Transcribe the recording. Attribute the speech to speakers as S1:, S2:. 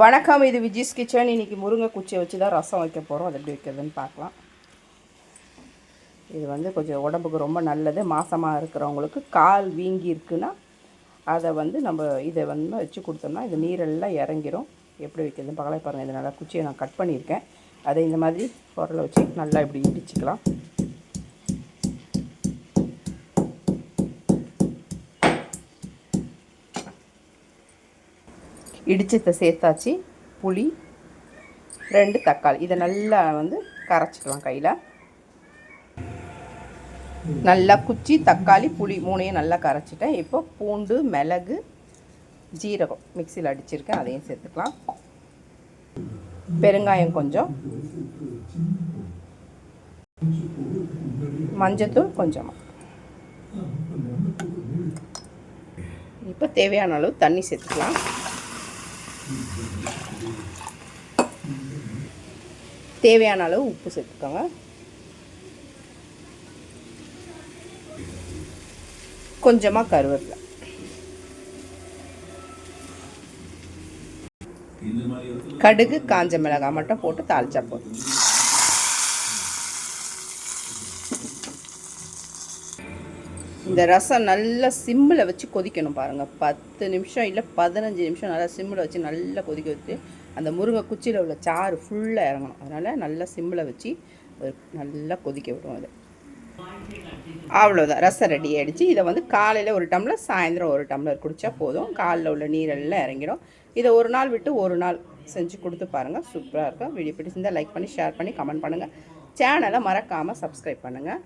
S1: வணக்கம் இது விஜிஸ் கிச்சன். இன்றைக்கி முருங்கை குச்சியை வச்சு தான் ரசம் வைக்க போகிறோம் அது எப்படி வைக்கிறதுன்னு பார்க்கலாம். இது வந்து கொஞ்சம் உடம்புக்கு ரொம்ப நல்லது. மாசமாக இருக்கிறவங்களுக்கு கால் வீங்கி இருக்குன்னா அதை வந்து நம்ம இதை வந்து வச்சு கொடுத்தோம்னா இது நீரெல்லாம் இறங்கிரும். எப்படி வைக்கிறதுன்னு பார்க்கலாம். பாருங்கள் இது நல்லா குச்சியை நான் கட் பண்ணியிருக்கேன். அதை இந்த மாதிரி உரலை வச்சு நல்லா இப்படி இடிச்சுக்கலாம். இடிச்சத்தை சேர்த்தாச்சு புளி ரெண்டு தக்காளி. இதை நல்லா வந்து கரைச்சிக்கலாம் கையில். நல்லா குச்சி தக்காளி புளி மூணையும் நல்லா கரைச்சிட்டேன். இப்போ பூண்டு மிளகு ஜீரகம் மிக்சியில் அடிச்சிருக்கேன். அதையும் சேர்த்துக்கலாம். பெருங்காயம் கொஞ்சம். மஞ்சத்தூள் கொஞ்சமாக இப்போ தேவையான அளவு தண்ணி சேர்த்துக்கலாம். தேவையான அளவு உப்பு சேர்த்துக்கோங்க. கொஞ்சமாக கருவேப்பிலை. கடுகு காஞ்ச மிளகாய் மட்டும் போட்டு தாளிச்சா போதும். இந்த ரசம் நல்லா சிம்மில் வச்சு கொதிக்கணும் பாருங்கள் பத்து நிமிஷம் இல்லை பதினஞ்சு நிமிஷம் நல்லா சிம்மில் வச்சு நல்லா கொதிக்க வச்சு அந்த முருங்கை குச்சியில் உள்ள சாறு ஃபுல்லாக இறங்கணும். அதனால் நல்லா சிம்மில் வச்சு நல்லா கொதிக்க விடும் அது அவ்வளோதான் ரசம் ரெடி ஆகிடுச்சு இதை வந்து காலையில் ஒரு டம்ளர் சாயந்தரம் ஒரு டம்ளர் குடித்தா போதும். காலில் உள்ள நீரெல்லாம் இறங்கிடும். இதை ஒரு நாள் விட்டு ஒரு நாள் செஞ்சு கொடுத்து பாருங்கள் சூப்பராக இருக்கும். வீடியோ பிடிச்சிருந்தால் லைக் பண்ணி ஷேர் பண்ணி கமெண்ட் பண்ணுங்கள் சேனலை மறக்காமல் சப்ஸ்கிரைப் பண்ணுங்கள்